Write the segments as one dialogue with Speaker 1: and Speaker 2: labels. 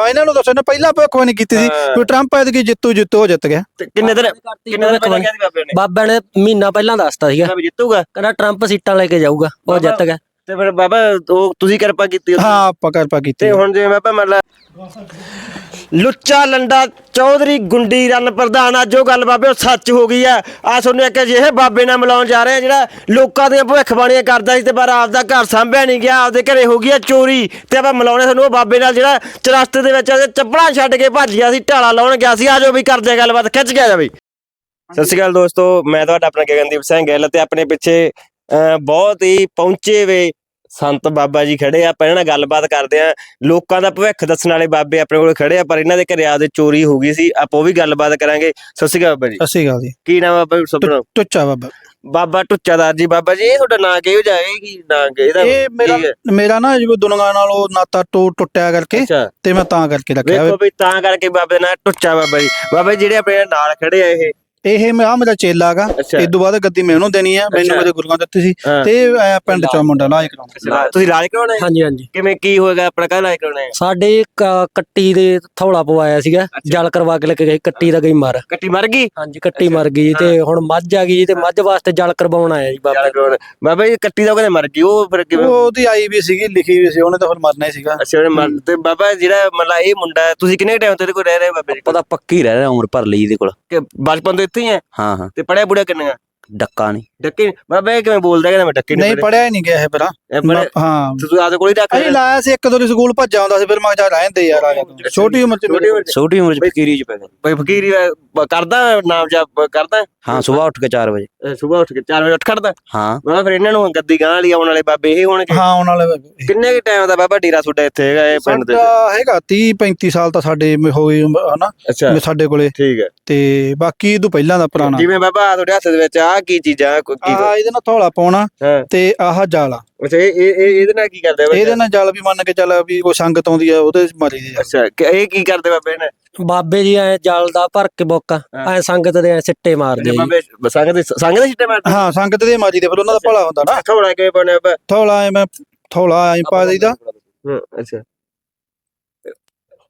Speaker 1: ਆ ਇਹਨਾਂ ਨੂੰ ਦੱਸੋ ਨੇ ਪਹਿਲਾਂ ਭਵਿੱਖਬਾਣੀ ਕੀਤੀ ਸੀ
Speaker 2: ਹਾਂ।
Speaker 1: ਵੀ ਟਰੰਪ ਐਤਕੀ ਜਿੱਤੂ ਜਿੱਤੂ ਹੋ ਜਿੱਤ ਗਿਆ।
Speaker 2: ਤੇ ਕਿੰਨੇ ਦਿਨ ਕਿੰਨੇ ਦਿਨ ਪਹਿਲਾਂ ਬਾਬੇ ਨੇ?
Speaker 3: ਬਾਬਾ ਨੇ ਮਹੀਨਾ ਪਹਿਲਾਂ ਦੱਸਤਾ ਸੀਗਾ।
Speaker 2: ਵੀ ਜਿੱਤੂਗਾ।
Speaker 3: ਕਹਿੰਦਾ ਟਰੰਪ ਸੀਟਾਂ ਲੈ ਕੇ ਜਾਊਗਾ ਉਹ ਜਿੱਤ ਗਿਆ।
Speaker 2: ਤੇ ਫਿਰ ਬਾਬਾ ਉਹ ਤੁਸੀਂ ਕਿਰਪਾ ਕੀਤੀ ਉਹਦੀ?
Speaker 1: ਹਾਂ ਆਪਾਂ ਕਿਰਪਾ ਕੀਤੀ
Speaker 2: ਤੇ ਹੁਣ ਜਿਵੇਂ ਬਾਬਾ ਮੰਨ ਲਾ ਲੁੱਚਾ ਲੰਡਾ ਚੌਧਰੀ ਗੁੰਡੀ ਰਨ ਪ੍ਰਧਾਨ ਅੱਜ ਉਹ ਗੱਲ ਬਾਬੇ ਉਹ ਸੱਚ ਹੋ ਗਈ ਆ ਆ ਸੁਣਿਆ ਕਿ ਜਿਹੇ ਬਾਬੇ ਨਾਲ ਮਿਲਾਉਣ ਜਾ ਰਹੇ ਆ ਜਿਹੜਾ ਲੋਕਾਂ ਦੀਆਂ ਭਵਿੱਖਬਾਣੀਆਂ ਕਰਦਾ ਸੀ ਤੇ ਪਰ ਆਪਦਾ ਘਰ ਸੰਭਿਆ ਨਹੀਂ ਗਿਆ ਆਪਦੇ ਘਰੇ ਹੋ ਗਈ ਆ ਚੋਰੀ। ਤੇ ਆਪਾਂ ਮਿਲਾਉਣੇ ਸਾਨੂੰ ਉਹ ਬਾਬੇ ਨਾਲ ਜਿਹੜਾ ਚਰਸਤੇ ਦੇ ਵਿੱਚ ਚੱਪਲਾਂ ਛੱਡ ਕੇ ਭੱਜ ਗਿਆ ਸੀ ਢਾਲਾ ਲਾਉਣ ਗਿਆ ਸੀ। ਆਜੋ ਵੀ ਕਰਦੇ ਆ ਗੱਲਬਾਤ ਖਿੱਚ ਗਿਆ ਜਾਵੇ। ਸਤਿ ਸ਼੍ਰੀ ਅਕਾਲ ਦੋਸਤੋ ਮੈਂ ਤੁਹਾਡਾ ਆਪਣਾ ਗਗਨਦੀਪ ਸਿੰਘ ਗਿੱਲ ਤੇ ਆਪਣੇ ਪਿੱਛੇ ਅਹ, ਬਹੁਤ ਹੀ ਪਹੁੰਚੇ ਵੇ ਸੰਤ ਬਾਬਾ ਜੀ ਖੜੇ ਆ ਆਪਾਂ ਇਹਨਾਂ ਨਾਲ ਗੱਲਬਾਤ ਕਰਦੇ ਆ। ਲੋਕਾਂ ਦਾ ਭਵਿੱਖ ਦੱਸਣ ਵਾਲੇ ਬਾਬੇ ਆਪਣੇ ਕੋਲ ਖੜੇ ਆ ਪਰ ਇਹਨਾਂ ਦੇ ਘਰੇ ਆਦੇ ਚੋਰੀ ਹੋ ਗਈ ਸੀ। ਆਪਾਂ ਉਹ ਵੀ ਗੱਲਬਾਤ ਕਰਾਂਗੇ। ਸਤਿ ਸ਼੍ਰੀ ਅਕਾਲ ਬਾਬਾ ਜੀ।
Speaker 1: ਸਸੀ ਗੱਲ ਜੀ।
Speaker 2: ਕੀ ਨਾਮ ਆ ਬਾਬਾ ਜੀ? ਸੁਪਨਾ
Speaker 1: ਟੁੱਚਾ ਬਾਬਾ।
Speaker 2: ਬਾਬਾ ਟੁੱਚਾਦਾਰ ਜੀ। ਬਾਬਾ ਜੀ ਇਹ ਤੁਹਾਡਾ ਨਾਂ ਕਿਹੋ ਜਿਹਾ ਹੈ? ਕੀ ਨਾਂ ਕਿ ਇਹਦਾ
Speaker 1: ਇਹ ਮੇਰਾ। ਮੇਰਾ ਨਾ ਜਿਵੇਂ ਦੁਨੀਆ ਨਾਲ ਉਹ ਨਾਤਾ ਟੋ ਟੁੱਟਿਆ ਕਰਕੇ ਤੇ ਮੈਂ ਤਾਂ ਕਰਕੇ ਰੱਖਿਆ।
Speaker 2: ਵੇਖੋ ਵੀ ਤਾਂ ਕਰਕੇ ਬਾਬੇ ਦਾ ਨਾਂ ਟੁੱਚਾ ਬਾਬਾ ਜੀ। ਬਾਬਾ ਜੀ ਜਿਹੜੇ ਆਪਣੇ ਨਾਲ ਖੜੇ ਆ ਇਹ
Speaker 1: ਇਹ ਮੇਰਾ ਮੇਰਾ ਚੇਲਾ ਹੈਗਾ।
Speaker 2: ਅੱਛਾ।
Speaker 1: ਇਸ ਤੋਂ ਬਾਅਦ ਗੱਦੀ ਮੈਨੂੰ ਦੇਣੀ ਆ ਮੈਨੂੰ। ਮੇਰੇ ਗੁਰੂਆਂ ਦਿੱਤੀ ਸੀ।
Speaker 2: ਹਾਂ।
Speaker 1: ਤੇ ਇਹ ਆਇਆ ਪਿੰਡ ਚੋਂ ਮੁੰਡਾ ਲਾਜ ਕਰਾਉਂਦਾ।
Speaker 2: ਤੁਸੀਂ ਇਲਾਜ ਕਰਾਉਣਾ ਹੈ?
Speaker 3: ਹਾਂਜੀ ਹਾਂਜੀ।
Speaker 2: ਕਿਵੇਂ ਕੀ ਹੋਏਗਾ? ਆਪਣਾ ਕਾਹਦਾ ਇਲਾਜ ਕਰਾਉਣਾ ਹੈ?
Speaker 3: ਸਾਡੇ ਕ- ਕੱਟੀ ਦੇ ਥੌਲਾ ਪਵਾਇਆ ਸੀਗਾ। ਜਲ ਕਰਵਾ ਕੇ ਲੈ ਕੇ ਗਏ ਕੱਟੀ ਦਾ ਗਈ ਮਰ।
Speaker 2: ਕੱਟੀ ਮਰ ਗਈ?
Speaker 3: ਹਾਂਜੀ ਕੱਟੀ ਮਰ ਗਈ ਜੀ ਤੇ ਹੁਣ ਮੱਝ ਆ ਗਈ ਜੀ ਤੇ ਮੱਝ ਵਾਸਤੇ ਜਲ ਕਰਵਾਉਣ ਆਇਆ ਜੀ ਬਾਬਾ।
Speaker 2: ਇਲਾਜ ਕਰਾਉਣਾ ਬਾਬਾ ਜੀ ਕੱਟੀ ਦਾ ਉਹ ਕਹਿੰਦੇ ਮਰ ਗਈ ਉਹ ਫਿਰ ਕਿਵੇਂ?
Speaker 1: ਉਹ ਉਹਦੀ ਆਈ ਵੀ ਸੀਗੀ ਲਿਖੀ ਵੀ ਸੀ ਉਹਨੇ ਤਾਂ ਫਿਰ ਮਰਨਾ ਹੀ ਸੀਗਾ।
Speaker 2: ਅੱਛਾ ਉਹਨੇ ਮਰ ਤੇ ਬਾਬਾ ਜਿਹੜਾ ਮਤਲਬ ਇਹ ਮੁੰਡਾ ਹੈ, ਤੁਸੀਂ ਕਿੰਨੇ ਟਾਈਮ ਤੋਂ ਇਹਦੇ ਕੋਲ ਰਹਿ ਰਹੇ ਹੋ ਬਾਬੇ ਜੀ?
Speaker 4: ਪਤਾ ਪੱਕੀ ਰਹਿ ਰਿਹਾ ਉਮਰ ਭਰ ਲਈ ਇਹਦੇ ਕੋਲ।
Speaker 2: ਕਿ ਬਚਪਨ ਤੋਂ ਇੱਥੇ ਹੀ ਹੈ
Speaker 4: ਹਾਂ। ਹਾਂ
Speaker 2: ਤੇ ਪੜਿਆ ਬੁੜਿਆ ਕਿੰਨੇ ਆ
Speaker 4: ਡੱਕਾ ਨਹੀਂ
Speaker 2: ਡੱਕੇ ਬਾਬਾ ਇਹ ਕਿਵੇਂ ਬੋਲਦਾ ਕਹਿੰਦਾ ਮੈਂ ਡੱਕੇ
Speaker 1: ਨਹੀਂ ਪੜਿਆ ਹੀ ਨਹੀਂ ਗਿਆ ਇਹ ਪਰਾ ਹਾਂ।
Speaker 2: ਤੁਸੀਂ ਆਪਦੇ ਕੋਲ ਹੀ ਰੱਖ
Speaker 1: ਅਸੀਂ ਲਾਇਆ ਸੀ ਇੱਕ ਦੋ ਵਾਰੀ ਸਕੂਲ ਭੱਜਾ ਆਉਂਦਾ ਸੀ ਫਿਰ ਮੈਂ ਜਾ ਰਹਿੰਦੇ ਯਾਰ ਆ ਜਾ ਤੂੰ। ਛੋਟੀ ਉਮਰ ਚ
Speaker 2: ਛੋਟੀ ਉਮਰ ਚ।
Speaker 4: ਫਕੀਰੀ ਚ ਪੈ ਗਿਆ।
Speaker 2: ਬਈ ਫਕੀਰੀ ਕਰਦਾ ਨਾਮ ਜਪ ਕਰਦਾ?
Speaker 4: ਹਾਂ ਸਵੇਰ ਉੱਠ ਕੇ 4 ਵਜੇ।
Speaker 2: ਸਵੇਰ ਉੱਠ ਕੇ 4 ਵਜੇ ਉੱਠ ਖੜਦਾ।
Speaker 4: ਹਾਂ।
Speaker 2: ਮੈਂ ਫਿਰ ਇਹਨਾਂ ਨੂੰ ਗੱਦੀ ਗਾਂ ਵਾਲੀ ਆਉਣ ਵਾਲੇ ਬਾਬੇ ਇਹ ਹੋਣਗੇ।
Speaker 1: ਹਾਂ ਉਹਨਾਂ ਵਾਲੇ
Speaker 2: ਕਿੰਨੇ ਕੁ ਟਾਈਮ ਦਾ ਬਾਬਾ ਡੇਰਾ ਤੁਹਾਡਾ ਇੱਥੇ ਹੈਗਾ ਇਹ ਪਿੰਡ ਦੇ
Speaker 1: ਸਾਡਾ ਹੈਗਾ 30 35 ਸਾਲ ਤਾਂ ਸਾਡੇ ਹੋਏ ਹਨਾ? ਸਾਡੇ ਕੋਲੇ।
Speaker 2: ਠੀਕ ਹੈ।
Speaker 1: ਤੇ ਬਾਕੀ ਇਹ ਤੋਂ ਪਹਿਲਾਂ ਦਾ ਪੁਰਾਣਾ।
Speaker 2: ਜਿਵੇਂ ਬਾਬਾ ਤੁਹਾਡੇ ਹੱਥ ਦੇ ਵਿੱਚ ਆ ਕੀ ਚੀਜ਼ਾਂ ਕੋਈ ਕੀ
Speaker 1: ਆਹ ਇਹਦੇ ਨਾਲ ਥੋੜਾ ਪਾਉਣਾ ਤੇ ਆਹ ਜਾਲਾ।
Speaker 2: ਅੱਛਾ ਇਹ ਇਹ ਇਹ- ਇਹਦੇ ਨਾਲ ਕੀ ਕਰਦੇ ਬਾਬਾ?
Speaker 1: ਇਹਦੇ ਨਾਲ ਜਲ ਵੀ ਮੰਨ ਕੇ ਚੱਲ ਵੀ ਕੋਈ ਸੰਗਤ ਆਉਂਦੀ ਆ ਉਹਦੇ ਮਾਰੀ ਦੇ ਆ।
Speaker 2: ਅੱਛਾ ਕਿ ਇਹ ਕੀ ਕਰਦੇ ਬਾਬੇ ਨੇ
Speaker 3: ਬਾਬੇ ਜੀ ਐ ਜਲ ਦਾ ਭਰ ਕੇ ਬੋਕਾ ਐ ਸੰਗਤ ਦੇ ਐ ਸਿੱਟੇ ਮਾਰਦੇ ਆ ਜੀ।
Speaker 2: ਬਾਬੇ ਸੰਗ ਦੇ ਸੰਗ ਦੇ ਸਿੱਟੇ ਮਾਰਦੇ?
Speaker 1: ਹਾਂ ਸੰਗਤ ਦੇ ਮਾਰੀ ਦੇ ਫਿਰ ਉਹਨਾਂ ਦਾ ਭਲਾ ਹੁੰਦਾ ਨਾ।
Speaker 2: ਥੋੜਾ ਕੇ ਬਣਿਆ ਬਾਬਾ?
Speaker 1: ਥੋੜਾ ਐਵੇਂ ਥੋੜਾ ਐਂ ਪਾ ਦਈਦਾ।
Speaker 2: ਹਾਂ ਅੱਛਾ।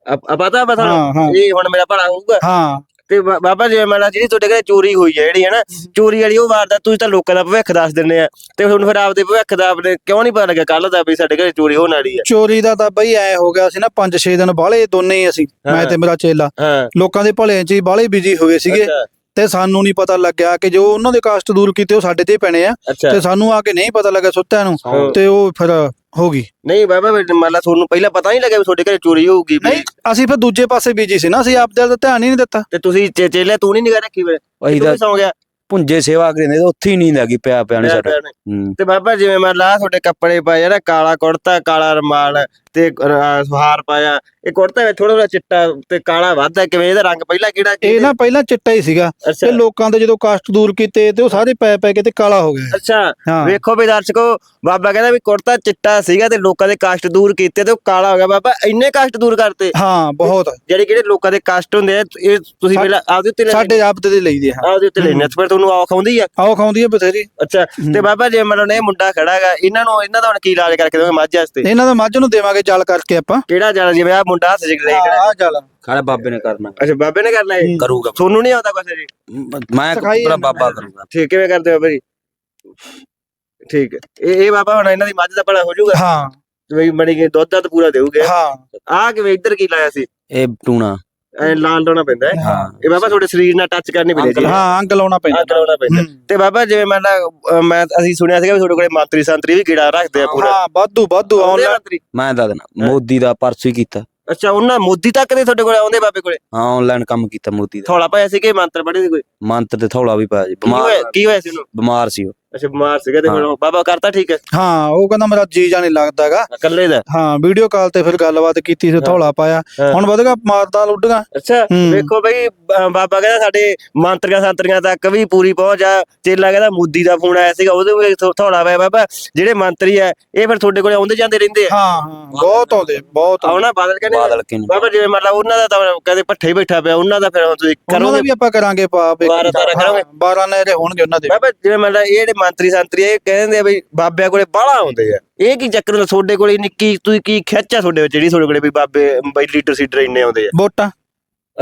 Speaker 2: ਆ ਪਤਾ
Speaker 1: ਹਾਂ ਹਾਂ।
Speaker 2: ਇਹ ਹੁਣ ਮੇਰਾ ਭਲਾ ਹੋਊਗਾ?
Speaker 1: ਹਾਂ।
Speaker 2: ਤੇ ਬਾ- ਬਾਬਾ ਜੀ ਮੈਂ ਜਿਹੜੀ ਤੁਹਾਡੇ ਘਰੇ ਚੋਰੀ ਹੋਈ ਹੈ ਜਿਹੜੀ ਹੈ। ਨਾ ਚੋਰੀ ਵਾਲੀ ਉਹ ਵਾਰਦਾਤ ਤੁਸੀਂ ਤਾਂ ਲੋਕਾਂ ਦਾ ਭਵਿੱਖ ਦੱਸ ਦਿੰਦੇ ਆ। ਤੇ ਤੁਹਾਨੂੰ ਫਿਰ ਆਪਦੇ ਭਵਿੱਖ ਦਾ ਆਪਣੇ ਕਿਉਂ ਨਹੀਂ ਪਤਾ ਲੱਗਿਆ ਕੱਲ ਦਾ ਵੀ ਸਾਡੇ ਘਰੇ ਚੋਰੀ ਹੋਣ ਵਾਲੀ ਹੈ?
Speaker 1: ਚੋਰੀ ਦਾ ਤਾਂ ਬਈ ਐ ਹੋ ਗਿਆ ਸੀ ਨਾ 5-6 ਦਿਨ ਬਾਹਲੇ ਦੋਨੇ ਹੀ ਅਸੀਂ ਮੈਂ
Speaker 2: ਹਾਂ।
Speaker 1: ਤੇ ਮੇਰਾ ਚੇਲਾ।
Speaker 2: ਹਾਂ।
Speaker 1: ਲੋਕਾਂ ਦੇ ਭਲੇ ਚ ਹੀ ਬਾਹਲੇ ਬਿਜ਼ੀ ਹੋਏ ਸੀਗੇ।
Speaker 2: ਅੱਛਾ,
Speaker 1: ਤੇ ਸਾਨੂੰ ਨਹੀਂ ਪਤਾ ਲੱਗਿਆ ਕਿ ਜੋ ਉਹਨਾਂ ਦੇ ਕਾਸਟ ਦੂਰ ਕੀਤੇ ਉਹ ਸਾਡੇ ਤੇ ਹੀ ਪੈਣੇ ਆ।
Speaker 2: ਅੱਛਾ।
Speaker 1: ਤੇ ਸਾਨੂੰ ਆ ਕੇ ਨਹੀਂ ਪਤਾ ਲੱਗਾ ਸੁੱਤਿਆਂ ਨੂੰ।
Speaker 2: ਹਾਂ।
Speaker 1: ਤੇ ਉਹ ਫਿਰ ਹੋ ਗਈ
Speaker 2: ਨਹੀਂ ਬਾਬਾ ਫਿਰ ਮੰਨ ਲਾ ਤੁਹਾਨੂੰ ਪਹਿਲਾਂ ਪਤਾ ਨਹੀਂ ਲੱਗਿਆ ਵੀ ਤੁਹਾਡੇ ਘਰੇ ਚੋਰੀ ਹੋਊਗੀ ਵੀ।
Speaker 1: ਨਹੀਂ ਅਸੀਂ ਫਿਰ ਦੂਜੇ ਪਾਸੇ ਬਿਜ਼ੀ ਸੀ ਨਾ ਅਸੀਂ ਆਪਦੇ ਵੱਲ ਤਾਂ ਧਿਆਨ ਹੀ ਨਹੀਂ ਦਿੱਤਾ।
Speaker 2: ਤੇ ਤੁਸੀਂ ਚੇ- ਚੇਲੇ ਤੂੰ ਨਹੀਂ ਨਿਗਾਹ ਰੱਖੀ ਵੇ
Speaker 4: ਅਸੀਂ
Speaker 2: ਤੂੰ
Speaker 4: ਤਾਂ
Speaker 2: ਵੀ ਸੌਂ ਗਿਆ?
Speaker 4: ਪੁੰਜੇ ਸੇਵਾ ਕਰੀਂਦੇ ਤੇ ਉੱਥੇ ਹੀ ਨੀਂਦ ਆ ਗਈ ਪਿਆ ਪਿਆ ਸਾਡਾ ਹੂੰ।
Speaker 2: ਤੇ ਬਾਬਾ ਜਿਵੇਂ ਮੰਨ ਲਾ ਤੁਹਾਡੇ ਕੱਪੜੇ ਪਾਏ ਆ ਨਾ ਕਾਲਾ ਕੁੜਤਾ ਕਾਲਾ ਰਮਾਲ ਤੇ ਰ- ਹਾਰ ਪਾਇਆ। ਇਹ ਕੁੜਤਾ ਵਿੱਚ ਥੋੜਾ ਥੋੜਾ ਚਿੱਟਾ ਤੇ ਕਾਲਾ ਵੱਧਦਾ ਕਿਵੇਂ ਇਹਦਾ ਰੰਗ ਪਹਿਲਾਂ ਕਿਹੜਾ
Speaker 1: ਇਹ ਨਾ ਪਹਿਲਾਂ ਚਿੱਟਾ ਹੀ ਸੀਗਾ।
Speaker 2: ਅੱਛਾ।
Speaker 1: ਤੇ ਲੋਕਾਂ ਦੇ ਜਦੋਂ ਕਾਸਟ ਦੂਰ ਕੀਤੇ ਤੇ ਉਹ ਸਾਰੇ ਪੈ ਪੈ ਕੇ ਤੇ ਕਾਲਾ ਹੋ ਗਿਆ
Speaker 2: ਅੱਛਾ।
Speaker 1: ਹਾਂ।
Speaker 2: ਵੇਖੋ ਵੀ ਦਰਸ਼ਕੋ ਬਾਬਾ ਕਹਿੰਦਾ ਵੀ ਕੁੜਤਾ ਚਿੱਟਾ ਸੀਗਾ ਤੇ ਲੋਕਾਂ ਦੇ ਕਸ਼ਟ ਦੂਰ ਕੀਤੇ ਤੇ ਉਹ ਕਾਲਾ ਹੋ ਗਿਆ। ਬਾਬਾ ਇੰਨੇ ਕਸ਼ਟ ਦੂਰ ਕਰਤੇ।
Speaker 1: ਹਾਂ ਬਹੁਤ।
Speaker 2: ਜਿਹੜੇ ਕਿਹੜੇ ਲੋਕਾਂ ਦੇ ਕਸ਼ਟ ਹੁੰਦੇ ਆ ਇਹ ਤੁਸੀਂ
Speaker 1: ਸਾ-
Speaker 2: ਪਹਿਲਾਂ ਆਪਦੇ ਉੱਤੇ ਲੈ
Speaker 1: ਸਾਡੇ ਆਪ ਦੇ ਲਈਦੇ ਹਾਂ
Speaker 2: ਆਪਦੇ ਉੱਤੇ ਲੈਣੇ ਫਿਰ ਤੁਹਾਨੂੰ ਆਖ ਆਉਂਦੀ ਆ?
Speaker 1: ਆਓ ਖਾਉਂਦੀ ਹੈ ਬਥੇਰੀ।
Speaker 2: ਅੱਛਾ ਤੇ ਬਾਬਾ ਜੇ ਮੰਨ ਲਓ ਇਹ ਮੁੰਡਾ ਖੜਾ ਹੈਗਾ ਇਹਨਾਂ ਨੂੰ ਇਹਨਾਂ ਦਾ ਹੁਣ ਕੀ ਇਲਾਜ ਕਰਕੇ ਦੋਗੇ ਮੱਝ ਵਾਸਤੇ?
Speaker 1: ਇਹਨਾਂ ਦਾ ਮੱਝ ਨੂੰ ਦੇਵਾਂਗੇ ਜਲ ਕਰਕੇ ਆਪਾਂ?
Speaker 2: ਕਿਹੜਾ ਜਾਣਾ ਜਿਵੇਂ ਆ ਮੁੰਡਾ ਹੱਥ ਜਿਗਦਾ ਕਿਹੜਾ
Speaker 1: ਆ ਜਲ
Speaker 4: ਖਾਲੇ ਬਾਬੇ ਨੇ ਕਰਨਾ।
Speaker 2: ਅੱਛਾ ਬਾਬੇ ਨੇ ਕਰਨਾ ਇਹ?
Speaker 4: ਕਰੂਗਾ।
Speaker 2: ਤੁਹਾਨੂੰ ਨਹੀਂ ਆਉਂਦਾ ਕੁਛ ਜੀ
Speaker 4: ਮੈਂ
Speaker 1: ਸਿਖਾਈ
Speaker 4: ਪੂਰਾ ਬਾਬਾ। ਕਰੂਗਾ।
Speaker 2: ਠੀਕ ਕਿਵੇਂ ਕਰਦੇ ਹੋ ਬਾਬਾ ਜੀ? ਠੀਕ। ਹੈ ਇਹ ਇਹ ਬਾਬਾ ਹੁਣ ਇਹਨਾਂ ਦੀ ਮੱਝ ਦਾ ਭਲਾ ਹੋ ਜਾਊਗਾ?
Speaker 1: ਹਾਂ।
Speaker 2: ਵੀ ਬਣੀ ਗਈ ਦੁੱਧ ਦਾ ਪੂਰਾ ਦੇਊਗੇ?
Speaker 1: ਹਾਂ।
Speaker 2: ਆ ਕਿਵੇਂ ਇੱਧਰ ਕੀ ਲਾਇਆ ਸੀ?
Speaker 4: ਇਹ ਟੂਣਾ।
Speaker 2: ਐ ਲਾਲ ਲਾਉਣਾ ਪੈਂਦਾ ਹੈ।
Speaker 4: ਹਾਂ।
Speaker 2: ਇਹ ਬਾਬਾ ਤੁਹਾਡੇ ਸਰੀਰ ਨਾਲ ਟੱਚ ਕਰਨੀ ਪੈਂਦੀ ਹੈ
Speaker 1: ਹਾਂ ਅੰਗ ਲਾਉਣਾ ਪੈਂਦਾ।
Speaker 2: ਅੰਗ ਲਾਉਣਾ ਪੈਂਦਾ
Speaker 1: ਹੂੰ।
Speaker 2: ਤੇ ਬਾਬਾ ਜਿਵੇਂ ਲਾ ਅਹ ਮੈਂ ਅਸੀਂ ਸੁਣਿਆ ਸੀਗਾ ਵੀ ਤੁਹਾਡੇ ਕੋਲੇ ਮੰਤਰੀ ਸੰਤਰੀ ਵੀ ਕੀੜਾ ਰੱਖਦੇ ਆ ਪੂਰਾ।
Speaker 1: ਹਾਂ ਵਾਧੂ ਵਾਧੂ
Speaker 2: ਆਉਂਦੇ ਮੰਤਰੀ?
Speaker 4: ਮੈਂ ਦੱਸ ਦੇਣਾ ਮੋਦੀ ਦਾ ਪਰਸੋਂ ਹੀ ਕੀਤਾ।
Speaker 2: ਅੱਛਾ ਉਹਨਾਂ ਮੋਦੀ ਤੱਕ ਦੇ ਤੁਹਾਡੇ ਕੋਲੇ ਆਉਂਦੇ ਬਾਬੇ ਕੋਲੇ?
Speaker 4: ਹਾਂ ਆਨਲਾਈਨ ਕੰਮ ਕੀਤਾ ਮੋਦੀ ਦਾ।
Speaker 2: ਥੋੜਾ ਪਾਇਆ ਸੀ ਕਿ ਮੰਤਰ ਪੜ੍ਹੇ ਸੀ ਕੋਈ?
Speaker 4: ਮੰਤਰ ਤੇ ਥੌਲਾ ਵੀ ਪਾਇਆ ਜੀ
Speaker 2: ਕੀ ਹੋਇਆ
Speaker 4: ਬਿਮਾਰ
Speaker 2: ਕੀ ਹੋਇਆ ਸੀ ਉਹਨੂੰ?
Speaker 4: ਬਿਮਾਰ ਸੀ ਉਹ।
Speaker 2: ਅੱਛਾ ਬਿਮਾਰ ਸੀਗਾ ਤੇ। ਹੁਣ ਬਾਬਾ ਕਰਤਾ ਠੀਕ ਹੈ?
Speaker 1: ਹਾਂ ਉਹ ਕਹਿੰਦਾ ਮੇਰਾ ਜੀ ਜਾ ਨਹੀਂ ਲੱਗਦਾਗਾ
Speaker 2: ਇਕੱਲੇ ਦਾ?
Speaker 1: ਹਾਂ ਵੀਡੀਓ ਕਾਲ ਤੇ ਫਿਰ ਗੱਲਬਾਤ ਕੀਤੀ ਤੇ ਥੋਲਾ ਪਾਇਆ। ਹੁਣ ਵਧਗਾ ਮਾਰਦਾ ਲੁੱਡੀਆਂ
Speaker 2: ਅੱਛਾ। ਵੇਖੋ ਬਈ ਬਾਬਾ ਕਹਿੰਦਾ ਸਾਡੇ ਮੰਤਰੀਆਂ ਸੰਤਰੀਆਂ ਤੱਕ ਵੀ ਪੂਰੀ ਪਹੁੰਚ ਆ। ਚੇਲਾ ਕਹਿੰਦਾ ਮੋਦੀ ਦਾ ਫੋਨ ਆਇਆ ਸੀਗਾ ਉਹਦੇ ਵੀ ਥੋ- ਥੋੜਾ ਪਿਆ ਬਾਬਾ। ਜਿਹੜੇ ਮੰਤਰੀ ਆ ਇਹ ਫਿਰ ਤੁਹਾਡੇ ਕੋਲੇ ਆਉਂਦੇ ਜਾਂਦੇ ਰਹਿੰਦੇ ਆ?
Speaker 1: ਹਾਂ ਬਹੁਤ ਆਉਂਦੇ ਬਹੁਤ।
Speaker 2: ਆਉਣਾ ਬਾਦਲ ਕਹਿੰਦੇ ਬਾਬਾ ਜਿਵੇਂ ਮਤਲਬ ਉਹਨਾਂ ਦਾ ਤਾਂ ਕਦੇ ਪੱਠੇ ਹੀ ਬੈਠਾ ਪਿਆ ਉਹਨਾਂ ਦਾ ਫਿਰ ਹੁਣ ਤੁਸੀਂ
Speaker 1: ਉਹਨਾਂ ਦਾ
Speaker 2: ਕਰੋਗੇ?
Speaker 1: ਵੀ ਆਪਾਂ ਕਰਾਂਗੇ ਪਾ
Speaker 2: ਬਾਰਾਂ ਤਾਰਾਂ ਕਰਾਂਗੇ।
Speaker 1: 12 ਨੇਰੇ ਹੋਣਗੇ ਉਹਨਾਂ ਦੇ।
Speaker 2: ਬਾਬਾ ਜਿਵੇਂ ਮਤਲਬ ਇਹ ਜਿਹੜੇ ਮੰਤਰੀ ਸੰਤਰੀ ਇਹ ਕਹਿੰਦੇ ਆ ਵੀ ਬਾਬਿਆਂ ਕੋਲੇ ਬਾਹਲਾ ਆਉਂਦੇ ਆ। ਇਹ ਕੀ ਚੱਕਰ ਹੁੰਦਾ? ਤੁਹਾਡੇ ਕੋਲੇ ਨਿੱਕੀ ਤੁਸੀਂ ਕੀ ਖਿੱਚਾ ਤੁਹਾਡੇ ਵਿੱਚ ਜਿਹੜੀ ਤੁਹਾਡੇ ਕੋਲੇ ਵੀ ਬਾਬੇ ਬਈ ਲੀਡਰ ਸੀਡਰ ਇੰਨੇ ਆਉਂਦੇ ਆ?
Speaker 1: ਵੋਟਾਂ।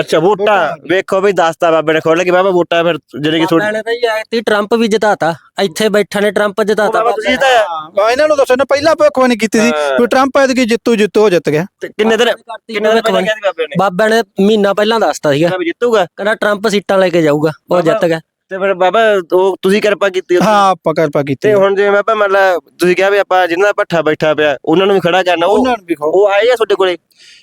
Speaker 2: ਅੱਛਾ ਵੋਟਾਂ। ਵੇਖੋ ਵੀ ਦੱਸਤਾ ਬਾਬੇ ਨੇ ਖੋਲ ਕੇ ਬਾਬਾ ਵੋਟਾਂ ਫਿਰ ਜਿਹੜੇ ਕਿ ਤੁਹਾਡੇ
Speaker 3: ਨੇ ਤਾਂ ਜੀ ਐਤੀ ਟਰੰਪ ਵੀ ਜਿਤਾਤਾ। ਇੱਥੇ ਬੈਠਾ ਨੇ ਟਰੰਪ ਜਿਤਾਤਾ।
Speaker 2: ਬਾਬਾ ਤੁਸੀਂ ਤਾਂ
Speaker 1: ਹਾਂ, ਇਹਨਾਂ ਨੂੰ ਦੱਸੋ ਨੇ ਪਹਿਲਾਂ ਭਵਿੱਖਬਾਣੀ ਕੀਤੀ ਸੀ। ਵੀ ਟਰੰਪ ਐਤਕੀ ਜਿੱਤੂ ਜਿੱਤੂ ਉਹ ਜਿੱਤ ਗਿਆ।
Speaker 2: ਤੇ ਕਿੰਨੇ ਦਿਨ ਕਿੰਨੇ ਦਿਨ ਬਾਬੇ ਨੇ?
Speaker 3: ਬਾਬਿਆਂ ਨੇ ਮਹੀਨਾ ਪਹਿਲਾਂ ਦੱਸਤਾ ਸੀਗਾ।
Speaker 2: ਜਿੱਤੂਗਾ।
Speaker 3: ਕਹਿੰਦਾ ਟਰੰਪ ਸੀਟਾਂ ਲੈ ਕੇ ਜਾਊਗਾ ਉਹ
Speaker 2: ਬਾਬਾ-
Speaker 3: ਜਿੱਤ ਗਿਆ।
Speaker 2: ਤੇ ਫਿਰ ਬਾਬਾ ਉਹ ਤੁਸੀਂ ਕਿਰਪਾ ਕੀਤੀ?
Speaker 1: ਹਾਂ ਆਪਾਂ ਕਿਰਪਾ ਕੀਤੀ
Speaker 2: ਤੇ ਹੁਣ ਜਿਵੇਂ ਬਾਬਾ ਮਤਲਬ ਤੁਸੀਂ ਕਿਹਾ ਵੀ ਆਪਾਂ ਜਿੰਨਾ ਭੱਠਾ ਬੈਠਾ ਪਿਆ ਉਹਨਾਂ ਨੂੰ ਵੀ ਖੜਾ ਕਰਨਾ ਉਹ
Speaker 1: ਉਹਨਾਂ ਨੂੰ ਵੀ ਖਾਓ
Speaker 2: ਉਹ ਆਏ ਆ ਤੁਹਾਡੇ ਕੋਲੇ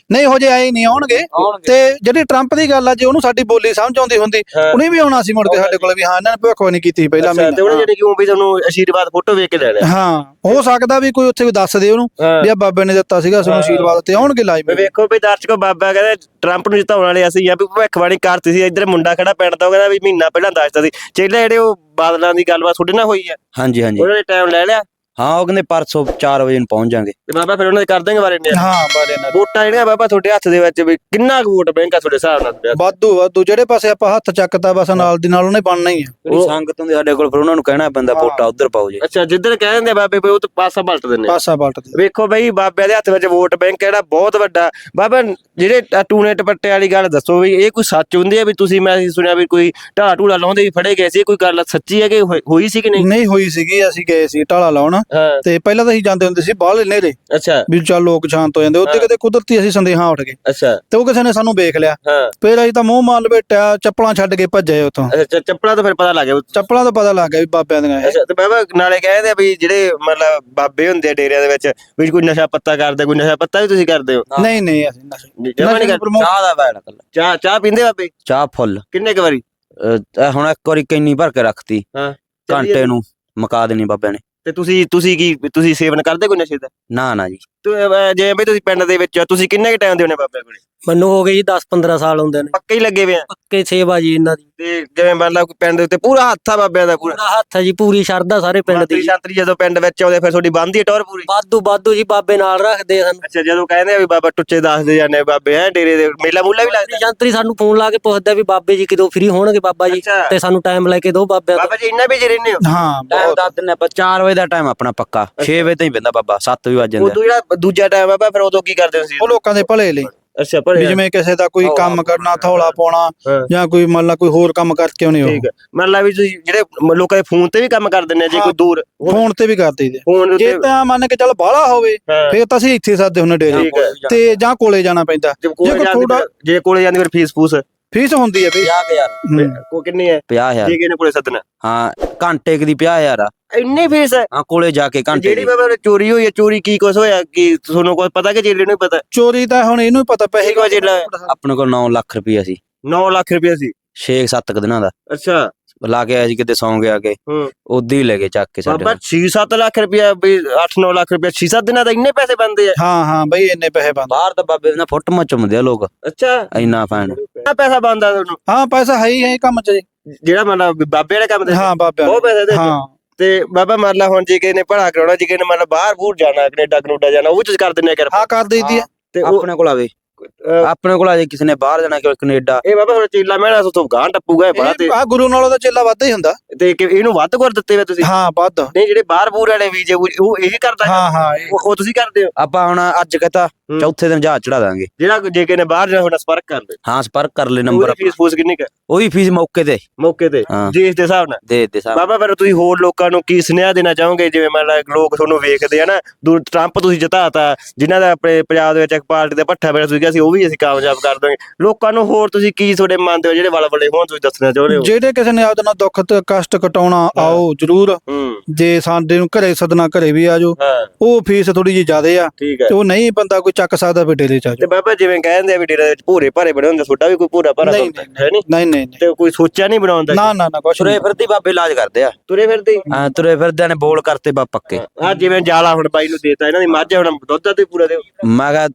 Speaker 1: ਨਹੀਂ ਹੋ ਜੇ ਆਏ ਨਹੀਂ ਆਉਣਗੇ। ਤੇ ਜਿਹੜੀ ਟਰੰਪ ਦੀ ਗੱਲ ਆ ਜੇ ਉਹਨੂੰ ਸਾਡੀ ਬੋਲੀ ਸਮਝ ਆਉਂਦੀ ਹੁੰਦੀ
Speaker 2: ਹਾਂ।
Speaker 1: ਉਹਨੇ ਵੀ ਆਉਣਾ ਸੀ ਮੁੜ ਕੇ ਸਾਡੇ ਕੋਲ ਵੀ। ਹਾਂ ਇਹਨਾਂ ਨੇ ਭਵਿੱਖਬਾਣੀ ਕੀਤੀ ਸੀ ਪਹਿਲਾਂ
Speaker 2: ਅੱਛਾ, ਤੇ ਉਹਨੇ
Speaker 1: ਮਹੀਨਾ
Speaker 2: ਜਿਹੜੇ ਕਿਉਂ ਵੀ ਤੁਹਾਨੂੰ ਆਸ਼ੀਰਵਾਦ ਫੋਟੋ ਵੇਖ ਕੇ ਲੈ ਲਿਆ
Speaker 1: ਹਾਂ ਹੋ ਸਕਦਾ ਵੀ ਕੋਈ ਉੱਥੇ ਕੋਈ ਦੱਸ ਦੇ ਉਹਨੂੰ
Speaker 2: ਹਾਂ।
Speaker 1: ਵੀ ਆ ਬਾਬੇ ਨੇ ਦਿੱਤਾ ਸੀਗਾ ਸਾਨੂੰ ਆਸ਼ੀਰਵਾਦ ਤੇ ਆਉਣਗੇ
Speaker 2: ਵੀ
Speaker 1: ਲਾਈਵ
Speaker 2: ਵੇਖੋ ਵੀ ਦਰਸ਼ਕੋ ਬਾਬਾ ਕਹਿੰਦੇ ਟਰੰਪ ਨੂੰ ਜਿਤਾਉਣ ਵਾਲੇ ਅਸੀਂ ਆ ਵੀ ਭਵਿੱਖਬਾਣੀ ਕਰਤੀ ਸੀ ਇੱਧਰ ਮੁੰਡਾ ਖੜਾ ਪਿੰਡ ਦਾ ਉਹ ਕਹਿੰਦਾ ਵੀ ਮਹੀਨਾ ਪਹਿਲਾਂ ਦੱਸਦਾ ਸੀ। ਚੇਲੇ ਜਿਹੜੇ ਉਹ ਬਾਦਲਾਂ ਦੀ ਗੱਲਬਾਤ ਤੁਹਾਡੇ ਨਾਲ ਹੋਈ ਆ?
Speaker 4: ਹਾਂਜੀ ਹਾਂਜੀ।
Speaker 2: ਉਹਨਾਂ ਨੇ ਟਾਈਮ ਲੈ ਲਿਆ?
Speaker 4: ਹਾਂ ਉਹ ਕਹਿੰਦੇ ਪਰਸੋਂ 4 ਵਜੇ ਨੂੰ ਪਹੁੰਚ ਜਾਾਂਗੇ।
Speaker 2: ਤੇ ਬਾਬਾ ਫਿਰ ਉਹਨਾਂ ਦੇ ਕਰ ਦੇਂਗੇ ਬਾਰੇ ਨੇ
Speaker 1: ਹਾਂ ਬਾਰੇ ਨਾਲ
Speaker 2: ਵੋਟਾਂ ਜਿਹੜੀਆਂ ਬਾਬਾ ਤੁਹਾਡੇ ਹੱਥ ਦੇ ਵਿੱਚ ਵੀ ਕਿੰਨਾ ਕੁ ਵੋਟ ਬੈਂਕ ਆ ਤੁਹਾਡੇ ਹਿਸਾਬ ਨਾਲ
Speaker 1: ਵਾਧੂ ਵਾਧੂ ਜਿਹੜੇ ਪਾਸੇ ਆਪਾਂ ਹੱਥ ਚੱਕਤਾ ਬਸ ਨਾਲ ਦੀ ਨਾਲ ਉਹਨੇ ਬਣਨਾ ਹੀ ਆ।
Speaker 4: ਜਿਹੜੀ ਸੰਗਤ ਹੁੰਦੀ ਸਾਡੇ ਕੋਲ ਫਿਰ ਉਹਨਾਂ ਨੂੰ ਕਹਿਣਾ ਪੈਂਦਾ ਵੋਟਾਂ ਉਧਰ ਪਾਓ ਜੀ।
Speaker 2: ਅੱਛਾ ਜਿੱਧਰ ਕਹਿ ਦਿੰਦੇ ਆ ਬਾਬੇ ਵੀ ਉਹ ਤਾਂ ਪਾਸਾ ਪਲਟ ਦਿੰਦੇ ਆ।
Speaker 1: ਪਾਸਾ ਪਲਟ ਦੇ
Speaker 2: ਵੇਖੋ ਬਈ ਬਾਬਿਆਂ ਦੇ ਹੱਥ ਵਿੱਚ ਵੋਟ ਬੈਂਕ ਜਿਹੜਾ ਬਹੁਤ ਵੱਡਾ। ਬਾਬਾ ਜਿਹੜੇ ਟ- ਟੂਣੇ ਟਪੱਟੇ ਵਾਲੀ ਗੱਲ ਦੱਸੋ ਵੀ ਇਹ ਕੋਈ ਸੱਚ ਹੁੰਦੀ ਹੈ ਵੀ ਤੁਸੀਂ ਮੈਂ ਸੁਣਿਆ ਵੀ ਕੋਈ ਢਾਹ ਢੂਲਾ ਲਾਉਂਦੇ ਵੀ ਫੜੇ ਗਏ ਸੀ? ਇਹ ਕੋਈ ਗੱਲ ਸੱਚੀ ਹੈ ਕਿ ਹੋਈ- ਹੋਈ ਸੀ ਕਿ ਨਹੀਂ?
Speaker 1: ਨਹੀਂ ਹੋਈ ਸੀਗੀ ਅਸੀਂ ਗਏ ਸੀ ਢਾਲਾ ਲਾਉਣ।
Speaker 2: ਹਾਂ।
Speaker 1: ਤੇ ਪਹਿਲਾਂ ਤਾਂ ਅਸੀਂ ਜਾਂਦੇ ਹੁੰਦੇ ਸੀ ਬਾਹਲੇ ਨੇਰੇ
Speaker 2: ਅੱਛਾ।
Speaker 1: ਵੀ ਚੱਲ ਲੋਕ ਸ਼ਾਂਤ ਹੋ ਜਾਂਦੇ ਉੱਤੇ ਕਿਤੇ ਕੁਦਰਤੀ ਅਸੀਂ ਸੰਦੇਹਾਂ ਉੱਠ ਗਏ।
Speaker 2: ਅੱਛਾ।
Speaker 1: ਤੇ ਉਹ ਕਿਸੇ ਨੇ ਸਾਨੂੰ ਵੇਖ ਲਿਆ।
Speaker 2: ਹਾਂ।
Speaker 1: ਫੇਰ ਅਸੀਂ ਤਾਂ ਮੂੰਹ ਮਾਰ ਲਪੇਟਿਆ ਚੱਪਲਾਂ ਛੱਡ ਕੇ ਭੱਜੇ ਉੱਥੋਂ।
Speaker 2: ਅੱਛਾ ਚ- ਚੱਪਲਾਂ ਤੋਂ ਫਿਰ ਪਤਾ ਲੱਗ ਗਿਆ।
Speaker 1: ਚੱਪਲਾਂ ਤੋਂ ਪਤਾ ਲੱਗ ਗਿਆ ਵੀ ਬਾਬਿਆਂ ਦੀਆਂ ਇਹ।
Speaker 2: ਅੱਛਾ ਤੇ ਬਾਬਾ ਨਾਲੇ ਕਹਿੰਦੇ ਆ ਵੀ ਜਿਹੜੇ ਮਤਲਬ ਬਾਬੇ ਹੁੰਦੇ ਆ ਡੇਰਿਆਂ ਦੇ ਵਿੱਚ ਵੀ ਕੋਈ ਨਸ਼ਾ ਪੱਤਾ ਕਰਦੇ ਕੋਈ ਨਸ਼ਾ ਪੱਤਾ ਵੀ ਤੁਸੀਂ ਕਰਦੇ ਹੋ?
Speaker 1: ਨਹੀਂ ਨਹੀਂ ਅਸੀਂ ਨਸ਼ੇ
Speaker 2: ਜਮਾ ਨਹੀਂ
Speaker 1: ਨਸ਼ੇ
Speaker 2: ਕਰਦੇ।
Speaker 4: ਚਾਹ ਦਾ ਬੈੜ ਕੱਲਾ
Speaker 2: ਚਾਹ ਚਾਹ ਪੀਂਦੇ ਬਾਬੇ?
Speaker 4: ਚਾਹ ਫੁੱਲ।
Speaker 2: ਕਿੰਨੇ ਕੁ ਵਾਰੀ?
Speaker 4: ਅਹ ਇਹ ਹੁਣ ਇੱਕ ਵਾਰੀ ਕੈਨੀ ਭਰ ਕੇ ਰੱਖਤੀ।
Speaker 2: ਹਾਂ।
Speaker 4: ਘੰਟੇ ਨੂੰ ਮੁਕਾ ਦੇਣੀ ਬਾਬਿਆਂ ਨੇ।
Speaker 2: ਤੇ ਤੁਸੀਂ ਤੁਸੀਂ ਕੀ ਤੁਸੀਂ ਸੇਵਨ ਕਰਦੇ ਕੋਈ ਨਸ਼ੇ ਦਾ?
Speaker 4: ਨਾ ਨਾ ਜੀ।
Speaker 2: ਤੂੰ ਅਹ, ਜੇ ਬਈ ਤੁਸੀਂ ਪਿੰਡ ਦੇ ਵਿੱਚ ਆ, ਤੁਸੀਂ ਕਿੰਨੇ ਕ ਟਾਈਮ ਦੇ ਹੋਣੇ ਬਾਬੇ ਕੋਲੇ?
Speaker 3: ਮੈਨੂੰ ਹੋ ਗਏ ਜੀ 10 15 ਸਾਲ ਹੁੰਦੇ ਨੇ।
Speaker 2: ਪੱਕੇ ਹੀ ਲੱਗੇ ਵੇ ਆ?
Speaker 3: ਪੱਕੇ ਸੇਵਾ ਜੀ ਇਹਨਾਂ ਦੀ।
Speaker 2: ਤੇ ਜਿਵੇਂ ਮਤਲਬ ਕੋਈ ਪਿੰਡ ਦੇ ਉੱਤੇ ਪੂਰਾ ਹੱਥ ਆ ਬਾਬਿਆਂ ਦਾ ਪੂਰਾ?
Speaker 3: ਪੂਰਾ ਹੱਥ ਹੈ ਜੀ ਪੂਰੀ ਸ਼ਰਧਾ ਸਾਰੇ ਪਿੰਡ
Speaker 2: ਮੰਤਰੀ
Speaker 3: ਦੀ
Speaker 2: ਸ਼ੰਤਰੀ ਜਦੋਂ ਪਿੰਡ ਵਿੱਚ ਆਉਂਦੇ ਫਿਰ ਤੁਹਾਡੀ ਬੰਦੀ ਟੌਰ ਪੂਰੀ?
Speaker 3: ਵਾਧੂ ਵਾਧੂ ਜੀ ਬਾਬੇ ਨਾਲ ਰੱਖਦੇ ਆ ਸਾਨੂੰ।
Speaker 2: ਅੱਛਾ ਜਦੋਂ ਕਹਿੰਦੇ ਆ ਵੀ ਬਾਬਾ ਟੁੱਚੇ ਦੱਸਦੇ ਜਾਂਦੇ ਆ ਬਾਬੇ ਹੈ ਡੇਰੇ ਦੇ ਮੇਲਾ ਮੂਲਾ ਵੀ ਲੱਗਦਾ?
Speaker 3: ਜੰਤਰੀ ਸਾਨੂੰ ਫੋਨ ਲਾ ਕੇ ਪੁੱਛਦਾ ਵੀ ਬਾਬੇ ਜੀ ਕਦੋਂ ਫ੍ਰੀ ਹੋਣਗੇ ਬਾਬਾ ਜੀ
Speaker 2: ਅੱਛਾ।
Speaker 3: ਤੇ ਸਾਨੂੰ ਟਾਈਮ ਲੈ ਕੇ ਦਿਓ ਬਾਬਿਆਂ ਤੋਂ।
Speaker 2: ਬਾਬਾ ਜੀ ਇੰਨਾ ਵੀ ਜੇ ਰਹਿੰਦੇ ਹੋ?
Speaker 1: ਹਾਂ
Speaker 4: ਟਾਈਮ ਦੱਸ ਦਿੰਨੇ ਆਪਾਂ 4 ਵਜੇ ਦਾ ਟਾਈਮ ਆਪਣਾ ਪੱਕਾ। 6 ਵਜੇ ਤਾਈਂ ਪੈਂਦਾ ਬਾਬਾ 7 ਵੀ ਵੱਜ ਜਾਂਦੇ
Speaker 2: ਉਦੋਂ ਜਿਹੜਾ ਦੂਜਾ ਟਾਈਮ ਬਾਬਾ ਫਿਰ ਉਦੋਂ ਕੀ ਕਰਦੇ ਹੋ ਸੀ
Speaker 1: ਉਹ ਲੋਕਾਂ ਦੇ ਭਲੇ ਲਈ।
Speaker 2: ਅੱਛਾ
Speaker 1: ਵੀ
Speaker 2: ਭਲੇ
Speaker 1: ਜਿਵੇਂ ਕਿਸੇ ਦਾ ਕੋਈ ਕੰਮ ਕਰਨਾ ਥੌਲਾ ਪਾਉਣਾ
Speaker 2: ਹਾਂ।
Speaker 1: ਜਾਂ ਕੋਈ ਮੰਨ ਲਾ ਕੋਈ ਹੋਰ ਕੰਮ ਕਰਕੇ ਉਹਨੇ
Speaker 2: ਠੀਕ ਹੈ ਮੰਨ ਲਾ ਵੀ ਤੁਸੀਂ ਜਿਹੜੇ ਲੋਕਾਂ ਦੇ ਫੋਨ ਤੇ ਵੀ ਕੰਮ ਕਰ ਦਿੰਦੇ ਆ ਜੇ
Speaker 1: ਹਾਂ।
Speaker 2: ਕੋਈ ਦੂਰ
Speaker 1: ਫੋਨ ਤੇ ਵੀ ਕਰ ਦਈਦੇ ਜੇ ਤਾਂ ਮੰਨ ਕੇ ਚੱਲ ਬਾਹਲਾ ਹੋਵੇ
Speaker 2: ਹਾਂ।
Speaker 1: ਫੇਰ ਤਾਂ ਅਸੀਂ ਇੱਥੇ ਸਾਦੇ ਹੁੰਨੇ ਡੇਰੇ।
Speaker 2: ਹੈ।
Speaker 1: ਤੇ ਜਾਂ ਕੋਲੇ ਜਾਣਾ ਪੈਂਦਾ।
Speaker 2: ਜੇ ਕੋਲੇ ਜਾਂਦੀ ਫਿਰ ਫੀਸ ਫੂਸ।
Speaker 1: ਫੀਸ ਹੁੰਦੀ ਹੈ ਬਈ।
Speaker 4: 50000
Speaker 1: ਹੂੰ।
Speaker 2: ਕੋ ਕਿੰਨੀ ਹੈ?
Speaker 4: 50000
Speaker 2: ਜੇ ਕਿਨੇ ਕੋਲੇ ਸੱਦਣਾ।
Speaker 4: ਹਾਂ ਘੰਟੇ ਕੁ ਦੀ 50000 ਆ।
Speaker 2: ਇੰਨੀ ਫੀਸ ਹੈ?
Speaker 4: ਹਾਂ ਕੋਲੇ ਜਾ ਕੇ ਘੰਟੇ
Speaker 2: ਜਿਹੜੀ
Speaker 4: ਦੀ।
Speaker 2: ਬਾਬਾ ਨੇ ਚੋਰੀ ਹੋਈ ਹੈ ਚੋਰੀ ਕੀ ਕੁਛ ਹੋਇਆ? ਕਿ ਤੁਹਾਨੂੰ ਕੋਈ ਪਤਾ ਕਿ ਜੇਲੇ ਨੂੰ ਹੀ ਪਤਾ?
Speaker 1: ਚੋਰੀ ਤਾਂ ਹੁਣ ਇਹਨੂੰ ਹੀ ਪਤਾ ਪੈਸੇ
Speaker 2: ਇੱਕ ਲੈ-
Speaker 4: ਆਪਣੇ ਕੋਲ 9 ਲੱਖ ਰੁਪਈਆ ਸੀ।
Speaker 2: 9 ਲੱਖ ਰੁਪਏ ਸੀ?
Speaker 4: 6-7 ਦਿਨਾਂ ਦਾ।
Speaker 2: ਅੱਛਾ।
Speaker 4: ਲਾ ਕੇ ਆਇਆ ਸੀ ਕਿਤੇ ਸੌਂ ਗਿਆ ਕੇ।
Speaker 2: ਹੂੰ।
Speaker 4: ਉਦੋਂ ਹੀ ਲੈ ਕੇ ਚੱਕ ਕੇ ਸਾਡੇ
Speaker 2: ਬਾਬਾ 6-7 ਲੱਖ ਰੁਪਏ ਵੀ 8-9 ਲੱਖ ਰੁਪਏ 6-7 ਦਿਨਾਂ ਦਾ ਇੰਨੇ ਪੈਸੇ ਬਣਦੇ ਆ?
Speaker 1: ਹਾਂ ਹਾਂ ਬਈ ਇੰਨੇ ਪੈਸੇ ਬੰਦ
Speaker 4: ਬਾਹਰ ਤਾਂ ਬਾਬੇ ਨਾਲ ਫੁੱਟ ਮਚਮਦੇ ਆ ਲੋਕ।
Speaker 2: ਅੱਛਾ।
Speaker 4: ਇੰਨਾ ਫੈਨ
Speaker 2: ਕਿੰਨਾ ਪੈਸਾ ਬਣਦਾ ਤੁਹਾਨੂੰ?
Speaker 1: ਹਾਂ ਪੈਸਾ ਹੈ ਹੀ ਹੈ ਇਹ ਕੰਮ ਚ ਜੀ।
Speaker 2: ਜਿਹੜਾ ਮਤਲਬ ਬਾਬੇ ਵਾਲੇ ਕੰਮ ਦੇ
Speaker 1: ਹਾਂ ਬਾਬਿਆਂ
Speaker 2: ਬਹੁਤ ਪੈਸੇ ਦੇ
Speaker 1: ਹਾਂ।
Speaker 2: ਤੇ ਬਾਬਾ ਮੰਨ ਲਾ ਹੁਣ ਜੇ ਕਿਸੇ ਨੇ ਭਲਾ ਕਰਾਉਣਾ ਜੇ ਕਿਸੇ ਨੇ ਮੰਨ ਲਾ ਬਾਹਰ ਬੂਰ ਜਾਣਾ ਕੈਨੇਡਾ ਕਨੂਡਾ ਜਾਣਾ ਉਹ ਤੁਸੀਂ ਕਰ ਦਿੰਦੇ ਆ ਕਿਰਪਾ।
Speaker 1: ਹਾਂ ਕਰ ਦਈਦੀ ਹੈ
Speaker 2: ਤੇ ਉਹ
Speaker 4: ਆਪਣੇ ਕੋਲ ਆਵੇ। ਆਪਣੇ ਕੋਲ ਆ ਜੇ ਕਿਸੇ ਨੇ ਬਾਹਰ ਜਾਣਾ ਕਿ ਕੈਨੇਡਾ।
Speaker 2: ਇਹ ਬਾਬਾ ਹੁਣ ਚੀਲਾ ਮਹਿਣਾ ਤੋਂ ਗਾਂ ਟੱਪੂਗਾ ਇਹ ਬੜਾ ਤੇ
Speaker 1: ਆ ਗੁਰੂ ਨਾਲੋਂ ਤਾਂ ਚੇਲਾ ਵੱਧਾ ਹੀ ਹੁੰਦਾ।
Speaker 2: ਤੇ ਕਿ ਇਹਨੂੰ ਵੱਧ ਕਰ ਦਿੱਤੇ ਵੇ ਤੁਸੀਂ?
Speaker 1: ਹਾਂ ਵੱਧ।
Speaker 2: ਨਹੀਂ ਜਿਹੜੇ ਬਾਹਰ ਬੂਰ ਵਾਲੇ ਵੀਜੇ ਉਹ ਇਹ ਕਰਦਾ
Speaker 1: ਹਾਂ? ਹਾਂ
Speaker 2: ਉਹ ਤੁਸੀਂ ਕਰਦੇ ਹੋ?
Speaker 4: ਆਪਾਂ ਹੁਣ ਅੱਜ ਕਹਤਾ। ਚੌਥੇ ਦਿਨ ਜਹਾਜ਼ ਚੜਾ ਦਾਂਗੇ।
Speaker 2: ਜਿਹੜਾ ਜੇ ਕਿਸੇ ਨੇ ਬਾਹਰ ਜਾਣਾ ਹੋਣਾ ਸੰਪਰਕ ਕਰ ਲੈ
Speaker 4: ਹਾਂ ਸੰਪਰਕ ਕਰ ਲੈ
Speaker 2: ਨੰਬਰ ਫੀਸ ਫੂਸ ਕਿੰਨੀ ਕੁ
Speaker 4: ਉਹੀ ਫੀਸ ਮੌਕੇ ਤੇ।
Speaker 2: ਮੌਕੇ ਤੇ। ਇਸ ਦੇ ਹਿਸਾਬ ਨਾਲ।
Speaker 4: ਦੇ ਦੇ ਸਾਹਿਬ
Speaker 2: ਬਾਬਾ ਫਿਰ ਤੁਸੀਂ ਹੋਰ ਲੋਕਾਂ ਨੂੰ ਕੀ ਸੁਨੇਹਾ ਦੇਣਾ ਚਾਹੋਗੇ? ਜਿਵੇਂ ਮੰਨ ਲਾ ਲੋਕ ਤੁਹਾਨੂੰ ਵੇਖਦੇ ਆ ਨਾ ਟਰੰਪ ਤੁਸੀਂ ਜਿਤਾਤਾ ਜਿਨ੍ਹਾਂ ਦਾ ਆਪਣੇ ਪੰਜਾਬ ਦੇ ਵਿੱਚ ਇੱਕ ਪਾਰਟੀ ਦਾ ਪੱਠਾ ਪਿਆ ਤੁਸੀਂ ਕਿਹਾ ਸੀ ਉਹ ਵੀ ਅਸੀਂ ਕਾਮਯਾਬ ਕਰ ਦਾਂਗੇ। ਲੋਕਾਂ ਨੂੰ ਹੋਰ ਤੁਸੀਂ ਕੀ ਤੁਹਾਡੇ ਮਨ ਦੇ ਵਿੱਚ ਜਿਹੜੇ ਵਲ ਵਲੇ ਹੋਣ ਤੁਸੀਂ ਦੱਸਣਾ ਚਾਹੁੰਦੇ ਹੋ?
Speaker 1: ਜਿਹੜੇ ਕਿਸੇ ਨੇ ਆਪਦਾ ਨਾਲ ਦੁੱਖ ਤੇ ਕਸ਼ਟ ਕਟਾਉਣਾ ਆਓ ਜਰੂਰ।
Speaker 2: ਹੂੰ।
Speaker 1: ਜੇ ਸਾਡੇ ਨੂੰ ਘਰੇ ਸਦਨਾ ਘਰੇ ਵੀ ਆਜੋ ਉਹ ਫੀਸ ਥੋੜੀ ਜਿਹੀ ਜ਼ਿਆਦੇ ਆ ਤੇ ਉਹ ਨਹੀਂ ਬੰਦਾ ਕੋਈ ਚੱਕ ਸਕਦਾ ਵੀ ਡੇਰੇ ਚ
Speaker 2: ਤੇ
Speaker 1: ਆਜੋ
Speaker 2: ਬਾਬਾ ਜਿਵੇਂ ਕਹਿੰਦੇ ਆ ਵੀ ਡੇਰੇ ਦੇ ਵਿੱਚ ਭੂਰੇ ਭਾਰੇ ਬਣੇ ਹੁੰਦੇ ਛੋਟਾ ਵੀ ਕੋਈ ਭੂਰਾ ਭਾਰਾ ਹੈ ਨਹੀਂ
Speaker 1: ਨਹੀਂ ਨਹੀਂ।
Speaker 2: ਤੇ ਕੋਈ ਸੋਚਿਆ ਨਹੀਂ ਬਣਾਉਣ ਦਾ
Speaker 1: ਨਾ ਨਾ ਨਾ ਕੁਛ
Speaker 4: ਤੁਰੇ ਫਿਰਦੀ ਬਾਬੇ ਇਲਾਜ ਕਰਦੇ ਆ।
Speaker 2: ਤੁਰੇ ਫਿਰਦੇ?
Speaker 4: ਹਾਂ ਤੁਰੇ ਫਿਰਦਿਆਂ ਨੇ ਬੋਲ ਕਰਤੇ ਬਾ ਪੱਕੇ।
Speaker 2: ਆ ਜਿਵੇਂ ਜਾਲਾ ਹੁਣ ਬਾਈ ਨੂੰ ਦੇਤਾ ਇਹਨਾਂ ਦੀ ਮੱਝ ਹੁਣ ਦੁੱਧ ਤੇ ਪੂਰਾ ਦਿਓ
Speaker 4: ਮੈਂ ਕਿਹਾ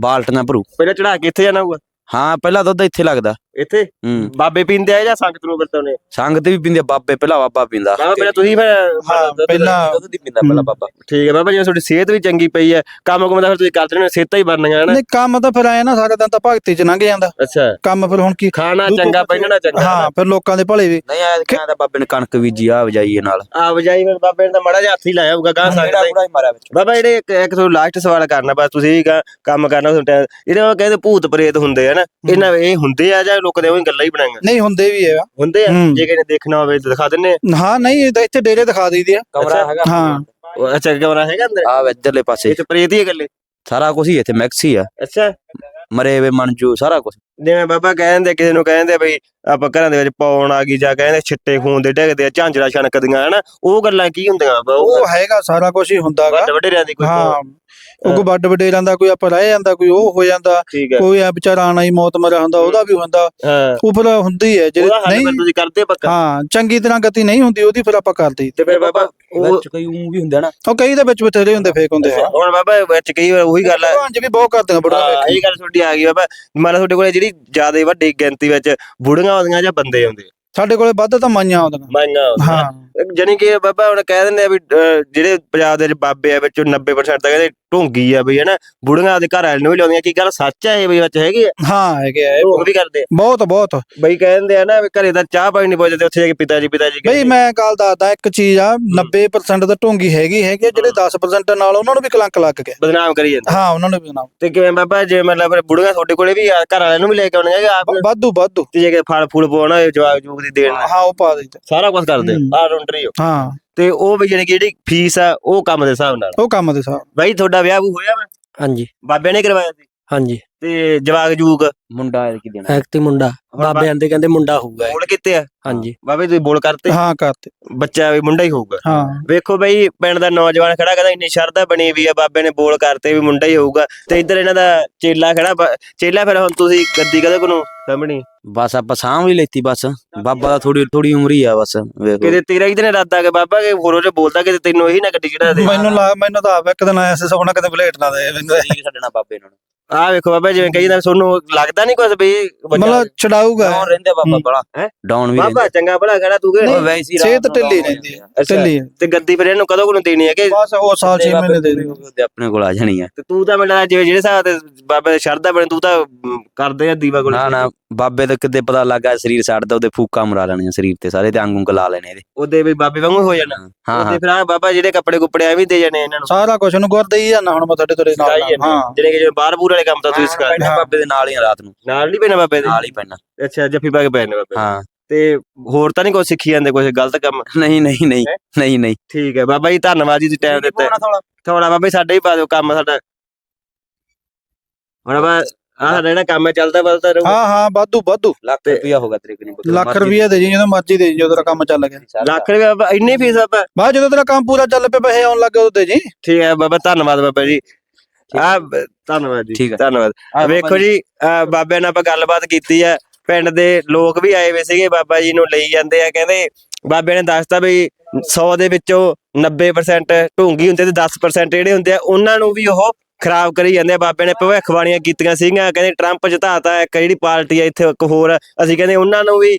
Speaker 4: ਬਾਲਟ ਨਾ ਭਰੂ।
Speaker 2: ਪਹਿਲਾਂ ਚੜਾ ਕੇ ਇੱਥੇ ਜਾਣਾ ਹੋਊਗਾ?
Speaker 4: ਹਾਂ ਪਹਿਲਾਂ ਦੁੱਧ ਇੱਥੇ ਲੱਗਦਾ।
Speaker 2: ਇੱਥੇ?
Speaker 4: ਹੂੰ।
Speaker 2: ਬਾਬੇ ਪੀਂਦੇ ਆ ਜਾਂ ਸੰਗਤ ਨੂੰ ਵਰਤਾਉਨੇ
Speaker 4: ਸੰਗਤ ਵੀ ਪੀਂਦੇ ਬਾਬੇ ਪਹਿਲਾਂ ਬਾਬਾ ਪੀਂਦਾ।
Speaker 2: ਬਾਬਾ ਪਹਿਲਾਂ ਤੁਸੀਂ ਫਿਰ
Speaker 1: ਹਾਂ ਪਹਿਲਾਂ
Speaker 4: ਦੁੱਧ ਦੀ ਪੀਂਦਾ ਪਹਿਲਾਂ ਬਾਬਾ।
Speaker 2: ਠੀਕ ਹੈ ਬਾਬਾ ਜੀ ਤੁਹਾਡੀ ਸਿਹਤ ਵੀ ਚੰਗੀ ਪਈ ਹੈ ਕੰਮ ਕੁਮ ਦਾ ਫਿਰ ਤੁਸੀਂ ਕਰਦੇ ਨੇ ਸਿਹਤਾਂ ਹੀ ਬਣਨੀਆਂ ਹਨਾ?
Speaker 1: ਨਹੀਂ ਕੰਮ ਤਾਂ ਫਿਰ ਆਇਆ ਨਾ ਸਾਰਾ ਦਿਨ ਤਾਂ ਭਗਤੀ ਚ ਲੰਘ ਜਾਂਦਾ।
Speaker 2: ਅੱਛਾ।
Speaker 1: ਕੰਮ ਫਿਰ ਹੁਣ ਕੀ
Speaker 2: ਖਾਣਾ ਚੰਗਾ ਪਹਿਨਣਾ ਚੰਗਾ
Speaker 1: ਹਾਂ ਫਿਰ ਲੋਕਾਂ ਦੇ ਭਲੇ ਵੀ।
Speaker 4: ਨਹੀਂ ਆਇਆ ਕਹਿੰਦਾ ਬਾਬੇ ਨੇ ਕਣਕ ਬੀਜੀ ਆ ਵਜਾਈਏ ਨਾਲ।
Speaker 2: ਆ ਵਜਾਈ ਫਿਰ ਬਾਬੇ ਨੇ ਤਾਂ ਮੜਾ ਜਿਹਾ ਹੱਥ ਹੀ ਲਾਇਆ ਹੋਊਗਾ ਗਾਂ ਸਕਦਾ
Speaker 4: ਹੀ ਮਾਰਿਆ ਵਿੱਚ।
Speaker 2: ਬਾਬਾ ਜਿਹੜੇ ਇੱਕ ਇੱਕ ਤੁਹਾਨੂੰ ਲਾਸਟ ਸਵਾਲ ਕਰਨਾ ਬਸ ਤੁਸੀਂ ਕੰਮ ਕਰਨਾ ਤੁਹਾਨੂੰ ਜਿਹੜੇ ਉਹ ਕਹਿੰਦੇ ਭੂਤ ਪ੍ਰੇਤ ਹੁੰਦੇ ਆ ਨਾ ਇਹਨਾਂ ਇਹ ਹੁੰਦੇ ਆ ਜਾਂ ਲੋਕਾਂ ਦੇ ਉਹੀ ਗੱਲਾਂ ਹੀ ਬਣਾਈਆਂ।
Speaker 1: ਨਹੀਂ ਹੁੰਦੇ ਵੀ ਹੈ
Speaker 2: ਹੁੰਦੇ ਆ?
Speaker 1: ਹੂੰ।
Speaker 2: ਜੇ ਕਿਸੇ ਨੇ ਦੇਖਣਾ ਹੋਵੇ ਤਾਂ ਦਿਖਾ ਦਿੰਨੇ ਆ।
Speaker 1: ਹਾਂ ਨਹੀਂ ਇਹ ਤਾਂ ਇੱਥੇ ਡੇਰੇ ਦਿਖਾ ਦਈਦੀ ਆ।
Speaker 4: ਕਮਰਾ ਹੈਗਾ।
Speaker 1: ਹਾਂ।
Speaker 2: ਅੱਛਾ ਕਮਰਾ ਹੈਗਾ ਅੰਦਰ?
Speaker 4: ਆ ਇੱਧਰਲੇ ਪਾਸੇ।
Speaker 2: ਇਹ ਤੇ ਪ੍ਰੇਤ ਹੀ ਆ ਇਕੱਲੇ।
Speaker 4: ਸਾਰਾ ਕੁਝ ਹੀ ਇੱਥੇ ਮੈਕਸ ਹੀ ਆ।
Speaker 2: ਅੱਛਾ।
Speaker 4: ਮਰੇ ਵੇ ਮਨਜੂ ਸਾਰਾ ਕੁਝ
Speaker 2: ਜਿਵੇਂ ਬਾਬਾ ਕਹਿੰਦੇ ਕਿਸੇ ਨੂੰ ਕਹਿੰਦੇ ਬਈ ਆਪਾਂ ਘਰਾਂ ਦੇ ਵਿੱਚ ਪੌਣ ਆ ਗਈ ਜਾਂ ਕਹਿੰਦੇ ਛਿੱਟੇ ਖੂਨ ਦੇ ਡਿੱਗਦੇ ਆ ਝਾਂਜਰਾ ਛਣਕਦੀਆਂ ਹਨਾ ਉਹ ਗੱਲਾਂ ਕੀ ਹੁੰਦੀਆਂ ਬਾਬਾ? ਉਹ
Speaker 1: ਉਹ ਹੈਗਾ ਸਾਰਾ ਕੁਝ ਹੀ ਹੁੰਦਾਗਾ।
Speaker 2: ਵੱਡ ਵੱਡੇਰਿਆਂ ਦੀ ਕੋਈ
Speaker 1: ਹਾਂ ਉਹ। ਵੱਡ ਵਡੇਰਾਂ ਦਾ ਕੋਈ ਆਪਾਂ ਰਹਿ ਜਾਂਦਾ ਕੋਈ ਉਹ ਹੋ ਜਾਂਦਾ ਕੋਈ ਆ ਵਿਚਾਰਾ ਆਣਾ ਹੀ ਮੌਤ ਮਰਿਆ ਹੁੰਦਾ ਉਹਦਾ ਵੀ ਹੁੰਦਾ। ਉਹ ਫਿਰ ਹੁੰਦੀ ਹੈ ਜਿਹੜੇ ਨਹੀਂ
Speaker 2: ਤੁਸੀਂ ਕਰਦੇ ਪੱਕਾ।
Speaker 1: ਹਾਂ ਚੰਗੀ ਤਰ੍ਹਾਂ ਗਤੀ ਨਹੀਂ ਹੁੰਦੀ ਉਹਦੀ ਫਿਰ ਆਪਾਂ ਕਰ ਦਈ
Speaker 2: ਤੇ ਫਿਰ ਬਾਬਾ ਉਹ
Speaker 4: ਵਿੱਚ ਕਈ ਊਂ ਵੀ ਹੁੰਦੇ ਨਾ।
Speaker 1: ਉਹ ਕਈ ਦੇ ਵਿੱਚ ਬਥੇਰੇ ਹੁੰਦੇ ਫੇਕ ਹੁੰਦੇ ਆ।
Speaker 2: ਹੁਣ ਬਾਬਾ ਵਿੱਚ ਕਈ ਵਾਰ ਉਹੀ ਗੱਲ ਹੈ।
Speaker 1: ਭਗਵਾਨ ਜੀ ਵੀ ਬਹੁਤ ਕਰਦੇ ਆ ਬੜਾ
Speaker 2: ਇਹ ਗੱਲ ਤੁਹਾਡੀ ਆ ਗਈ ਬਾਬਾ। ਮੰਨ ਲਓ ਤੁਹਾਡੇ ਕੋਲੇ ਜਿਹੜੀ ਜ਼ਿਆਦਾ ਵੱਡੀ ਗਿਣਤੀ ਵਿੱਚ ਬੁੜੀਆਂ ਆਉਂਦੀਆਂ ਜਾਂ ਬੰਦੇ ਆਉਂਦੇ?
Speaker 1: ਸਾਡੇ ਕੋਲੇ ਵੱਧ ਤਾਂ ਮਾਈਆਂ ਆਉਂਦੀਆਂ
Speaker 2: ਮਾਈਆਂ।
Speaker 1: ਹਾਂ
Speaker 2: ਜਾਣੀ ਕਿ ਬਾਬਾ ਹੁਣ ਕਹਿ ਦਿੰਦੇ ਆ ਵੀ ਅਹ, ਜਿਹੜੇ ਪੰਜਾਬ ਦੇ ਵਿੱਚ ਬਾਬੇ ਆ ਵਿੱਚੋਂ 90% ਤਾਂ ਕਹਿੰਦੇ ਢੋਂਗੀ ਆ ਬਈ ਹਨਾ? ਬੁੜੀਆਂ ਦੇ ਘਰ ਵਾਲੇ ਨੂੰ ਵੀ ਲਾਉਂਦੀਆਂ ਕੀ ਗੱਲ ਸੱਚ ਹੈ ਇਹ ਵੀ ਵਿੱਚ ਹੈਗੀ ਆ?
Speaker 1: ਹਾਂ ਹੈਗੇ ਆ ਇਹ
Speaker 2: ਢੋਂਗ ਵੀ ਕਰਦੇ ਆ।
Speaker 1: ਬਹੁਤ ਬਹੁਤ।
Speaker 2: ਬਈ ਕਹਿੰਦੇ ਆ ਨਾ ਵੀ ਘਰੇ ਤਾਂ ਚਾਹ ਪਾਣੀ ਨਹੀਂ ਪੁੱਛਦੇ ਉੱਥੇ ਜਾ ਕੇ ਪਿਤਾ ਜੀ ਪਿਤਾ ਜੀ
Speaker 1: ਬਈ
Speaker 2: ਕਹਿੰਦੇ।
Speaker 1: ਮੈਂ ਗੱਲ ਦੱਸਦਾ ਇੱਕ ਚੀਜ਼ ਆ 90% ਤਾਂ ਢੋਂਗੀ ਹੈਗੀ ਹੈਗੀ ਆ, ਜਿਹੜੇ 10% ਨਾਲ ਉਹਨਾਂ ਨੂੰ ਵੀ ਕਲੰਕ ਲੱਗ ਗਿਆ।
Speaker 2: ਬਦਨਾਮ ਕਰੀ ਜਾਂਦੇ
Speaker 1: ਹਾਂ ਉਹਨਾਂ ਨੂੰ ਵੀ ਨਾ
Speaker 2: ਤੇ ਕਿਵੇਂ ਬਾਬਾ ਜੇ ਮਤਲਬ ਬੁੜੀਆਂ ਤੁਹਾਡੇ ਕੋਲੇ ਵੀ ਆ, ਘਰ ਵਾਲਿਆਂ ਨੂੰ ਵੀ ਲੈ ਕੇ ਆਉਣੀਆਂ ਕਿ ਆਪ
Speaker 1: ਵਾਧੂ ਵਾਧੂ।
Speaker 2: ਤੇ ਜੇ ਕਿ ਫਲ ਫੂਲ ਪਵਾਉਣਾ ਹੋਏ ਜਵਾਗ ਜੂਗ ਦੀ ਦੇਣ
Speaker 1: ਹਾਂ ਉਹ ਪਾ ਦਿੱਤੇ
Speaker 2: ਸਾਰਾ ਕੁਝ ਕਰਦੇ। ਆ। ਰੌਂਡਰੀ ਹੋ?
Speaker 1: ਹਾਂ।
Speaker 2: ਤੇ ਉਹ ਵੀ ਜਿਹੜੀ ਜਿਹੜੀ ਫੀਸ ਆ ਉਹ ਕੰਮ ਦੇ ਹਿਸਾਬ ਨਾਲ?
Speaker 1: ਉਹ ਕੰਮ ਦੇ ਸਾਹ
Speaker 2: ਬਾਈ ਤੁਹਾਡਾ ਵਿਆਹ ਵੂ ਹੋਇਆ ਵਾ?
Speaker 3: ਹਾਂਜੀ।
Speaker 2: ਬਾਬੇ ਨੇ ਕਰਵਾਇਆ ਸੀ?
Speaker 3: ਹਾਂਜੀ।
Speaker 2: ਤੇ ਜਵਾਗ ਜੂਗ
Speaker 4: ਮੁੰਡਾ ਇਹ ਕੀ ਦੇਣਾ।
Speaker 3: ਐਕਟੀ ਮੁੰਡਾ। ਬਾਬੇ ਆਂਦੇ ਕਹਿੰਦੇ ਮੁੰਡਾ ਹੋਊਗਾ ਇਹ।
Speaker 2: ਬੋਲ ਕਿਤੇ ਆ?
Speaker 3: ਹਾਂਜੀ।
Speaker 2: ਬਾਬੇ ਤੁਸੀਂ ਬੋਲ ਕਰਤੇ?
Speaker 1: ਹਾਂ ਕਰਤੇ।
Speaker 2: ਬੱਚਾ ਵੀ ਮੁੰਡਾ ਹੀ ਹੋਊਗਾ।
Speaker 1: ਹਾਂ।
Speaker 2: ਵੇਖੋ ਬਈ ਪਿੰਡ ਦਾ ਨੌਜਵਾਨ ਖੜਾ ਕਹਿੰਦਾ ਇੰਨੀ ਸ਼ਰਧਾ ਬਣੀ ਵੀ ਆ ਬਾਬੇ ਨੇ ਬੋਲ ਕਰਤੇ ਵੀ ਮੁੰਡਾ ਹੀ ਹੋਊਗਾ। ਤੇ ਇੱਧਰ ਇਹਨਾਂ ਦਾ ਚੇਲਾ ਖੜਾ ਬ- ਚੇਲਾ ਫਿਰ ਹੁਣ ਤੁਸੀਂ ਗੱਦੀ ਕਦੇ ਕੋਲੋਂ ਸਾਹਮਣੀ
Speaker 4: ਬਸ ਆਪਾਂ ਸਾਂਭ ਹੀ ਲੈਤੀ ਬਸ। ਬਾਬਾ ਦਾ ਥੋੜੀ ਥੋੜੀ ਉਮਰ ਹੀ ਆ ਬਸ ਵੇਖੋ।
Speaker 2: ਕਿਤੇ ਤੇਰਾ ਹੀ ਤੇ ਨੇ ਇਰਾਦਾ ਕਿ ਬਾਬਾ ਕਿ ਹੋਰ ਉਹ ਬੋਲਦਾ ਕਿ ਤੈਨੂੰ ਇਹੀ ਨਾ ਗੱਡੀ ਚੜਾ ਦੇ।
Speaker 1: ਮੈਨੂੰ ਲਾ ਮੈਨੂੰ ਤਾਂ ਆਪ ਇੱਕ ਦਿਨ ਆਇਆ ਸੀ ਸੁਪਨਾ ਕਦੇ ਪਲੇਟ ਨਾ ਦੇ ਮੈਨੂੰ
Speaker 4: ਛੱਡਣਾ ਬਾਬੇ ਨੂੰ।
Speaker 2: ਆਹ ਵੇਖੋ ਬਾਬਾ ਜਿਵੇਂ ਕਹੀ ਜਾਂਦਾ ਤੁਹਾਨੂੰ ਲੱਗਦਾ ਨਹੀਂ ਕੁਝ ਵੀ ਬੱਚਾ-
Speaker 1: ਮਤਲਬ ਛਡਾਊਗਾ।
Speaker 4: ਡਾਉਨ ਰਹਿੰਦੇ ਬਾਬਾ
Speaker 1: ਹੂੰ।
Speaker 4: ਬੜਾ
Speaker 2: ਹੈਂ?
Speaker 4: ਡਾਉਨ ਵੀ
Speaker 2: ਬਾਬਾ ਚੰਗਾ ਭਲਾ ਖੜਾ ਤੂੰ ਕਿ
Speaker 4: ਵੈਸੀ ਰਾਤ
Speaker 1: ਸਿਹਤ ਢਿੱਲੀ
Speaker 4: ਹੋ
Speaker 1: ਰਹਿੰਦੀ
Speaker 4: ਆ।
Speaker 2: ਅੱਛਾ।
Speaker 1: ਢਿੱਲੀ
Speaker 2: ਤੇ ਗੱਦੀ ਫਿਰ ਇਹਨੂੰ ਕਦੋਂ ਕੋਲੋਂ ਦੇਣੀ ਹੈ ਕਿ
Speaker 1: ਬਸ ਉਹ ਸਾਲ 6 ਮਹੀਨੇ ਦੇ
Speaker 4: ਤੇ ਆਪਣੇ ਕੋਲ ਆ ਜਾਣੀ ਆ।
Speaker 2: ਤੇ ਤੂੰ ਤਾਂ ਮੈਨੂੰ ਲੱਗਦਾ ਜਿਵੇਂ ਜਿਹੜੇ ਹਿਸਾਬ ਤੇ ਬਾਬੇ ਦੇ ਸ਼ਰਧਾ ਬਣੇ ਤੂੰ ਤਾਂ ਕਰਦੇ ਆ ਦੀਵਾ ਕੋਲ।
Speaker 4: ਨਾ ਨਾ। ਬਾਬੇ ਦਾ ਕਿਤੇ ਪਤਾ ਲੱਗਾ ਸਰੀਰ ਛੱਡਦਾ ਉਹਦੇ ਫੂਕਾ ਮਰਾ ਲੈਣੇ ਸਰੀਰ ਤੇ ਸਾਰੇ ਤੇ ਅੰਗੂੰ ਲਾ ਲੈਣੇ ਇਹਦੇ।
Speaker 2: ਉਹਦੇ ਵੀ ਬਾਬੇ ਵਾਂਗੂ ਹੋ ਜਾਣਾ।
Speaker 4: ਹਾਂ
Speaker 2: ਉਹਦੇ
Speaker 4: ਹਾਂ।
Speaker 2: ਫਿਰ ਆ ਬਾਬਾ ਜਿਹੜੇ ਕੱਪੜੇ ਕੁੱਪੜੇ ਐਵੇਂ ਦੇ ਜਾਣੇ ਇਹਨਾਂ ਨੂੰ।
Speaker 1: ਸਾਰਾ ਕੁਝ ਨੂੰ ਗੁਰ ਦੇਈ ਜਾਣਾ ਹੁਣ ਮੈਂ ਤੁਹਾਡੇ ਤੁਰੇ ਨਾਲ
Speaker 2: ਸਿਖਾਈ ਜਾਂਦੇ
Speaker 1: ਹਾਂ।
Speaker 2: ਜਿਹੜੇ ਕਿ ਜਿਵੇਂ ਬਾਹਰ ਬੂਰ ਵਾਲੇ ਕੰਮ ਤਾਂ ਤੁਸੀਂ ਸਿਖਾ
Speaker 4: ਪੈਣਾ ਬਾਬੇ ਦੇ ਨਾਲ ਹੀ ਆ ਰਾਤ ਨੂੰ।
Speaker 2: ਨਾਲ ਨਹੀਂ ਪੈਣਾ ਬਾਬੇ ਦੇ?
Speaker 4: ਨਾਲ ਹੀ ਪੈਣਾ।
Speaker 2: ਅੱਛਾ ਜੱਫੀ ਪਾ ਕੇ ਪੈਣੇ ਬਾਬੇ ਦੇ।
Speaker 4: ਹਾਂ।
Speaker 2: ਤੇ ਹੋਰ ਤਾਂ ਨਹੀਂ ਕੋਈ ਸਿੱਖੀ ਜਾਂਦੇ ਕੋਈ ਗਲਤ ਕੰਮ?
Speaker 4: ਨਹੀਂ ਨਹੀਂ ਨਹੀਂ
Speaker 2: ਹੈਂ?
Speaker 4: ਨਹੀਂ ਨਹੀਂ।
Speaker 2: ਠੀਕ ਹੈ ਬਾਬਾ ਜੀ ਧੰਨਵਾਦ ਜੀ ਤੁਸੀਂ ਟਾਈਮ ਦਿੱਤਾ। ਥੋੜਾ ਬਾਬਾ ਜੀ ਸਾਡੇ ਹੀ ਪਾ ਦਿਓ ਕੰਮ ਸਾਡਾ। ਹੁਣ ਬਾ ਆਹ ਜਿਹੜਾ ਕੰਮ ਹੈ ਚੱਲਦਾ ਬਲਦਾ ਰਹੂ
Speaker 1: ਹਾਂ ਹਾਂ ਵਾਧੂ ਵਾਧੂ।
Speaker 4: ਲੱਖ ਰੁਪਿਆ ਹੋਗਾ ਤੇਰੇ ਕੋਲ
Speaker 1: ਲੱਖ ਰੁਪਏ ਦੇ। ਜੀ ਜਦੋਂ ਮਰਜ਼ੀ ਦੇ ਜੀ ਜਦੋਂ ਤੇਰਾ ਕੰਮ ਚੱਲ ਗਿਆ।
Speaker 2: ਲੱਖ ਰੁਪਏ ਬਾਬਾ ਇੰਨੀ ਫੀਸ ਬਾਬਾ
Speaker 1: ਬਾਅਦ ਜਦੋਂ ਤੇਰਾ ਕੰਮ ਪੂਰਾ ਚੱਲ ਪਿਆ ਪੈਸੇ ਆਉਣ ਲੱਗੇ ਉਦੋਂ ਦੇ ਜੀ।
Speaker 2: ਠੀਕ ਹੈ ਬਾਬਾ ਧੰਨਵਾਦ ਬਾਬਾ ਜੀ। ਆ ਧੰਨਵਾਦ ਜੀ
Speaker 4: ਹੈ।
Speaker 2: ਧੰਨਵਾਦ। ਵੇਖੋ ਜੀ। ਬਾਬਿਆਂ ਨਾਲ ਆਪਾਂ ਗੱਲਬਾਤ ਕੀਤੀ ਆ। ਪਿੰਡ ਦੇ ਲੋਕ ਵੀ ਆਏ ਵੇ ਸੀਗੇ ਬਾਬਾ ਜੀ ਨੂੰ ਲਈ ਜਾਂਦੇ ਆ ਕਹਿੰਦੇ ਬਾਬੇ ਨੇ ਦੱਸਤਾ ਵੀ 100 ਦੇ ਵਿੱਚੋਂ 90% ਢੋਂਗੀ ਹੁੰਦੇ ਤੇ 10% ਜਿਹੜੇ ਹੁੰਦੇ ਆ ਉਹਨਾਂ ਨੂੰ ਵੀ ਉਹ ਖਰਾਬ ਕਰੀ ਜਾਂਦੇ ਆ। ਬਾਬੇ ਨੇ ਭਵਿੱਖਬਾਣੀਆਂ ਕੀਤੀਆਂ ਸੀਗੀਆਂ। ਕਹਿੰਦੇ ਟਰੰਪ ਜਿਤਾਤਾ, ਇੱਕ ਜਿਹੜੀ ਪਾਰਟੀ ਆ ਇੱਥੇ, ਇੱਕ ਹੋਰ। ਅਸੀਂ ਕਹਿੰਦੇ ਉਹਨਾਂ ਨੂੰ ਵੀ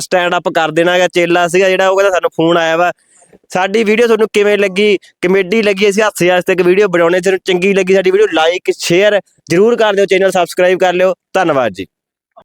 Speaker 2: ਸਟੈਂਡ ਅਪ ਕਰ ਦੇਣਾ ਹੈਗਾ। ਚੇਲਾ ਸੀਗਾ ਜਿਹੜਾ, ਉਹ ਕਹਿੰਦਾ ਸਾਨੂੰ ਫੋਨ ਆਇਆ ਵਾ। ਸਾਡੀ ਵੀਡੀਓ ਤੁਹਾਨੂੰ ਕਿਵੇਂ ਲੱਗੀ? ਕਮੇਡੀ ਲੱਗੀ ਅਸੀਂ ਹਾਸੇ ਵਾਸਤੇ ਇੱਕ ਵੀਡੀਓ ਬਣਾਉਣੇ। ਤੁਹਾਨੂੰ ਚੰਗੀ ਲੱਗੀ ਸਾਡੀ ਵੀਡੀਓ ਲਾਈਕ ਸ਼ੇਅਰ ਜਰੂਰ ਕਰ ਦਿਓ। ਚੈਨਲ ਸਬਸਕ੍ਰਾਈਬ ਕਰ ਲਿਓ। ਧੰਨਵਾਦ ਜੀ।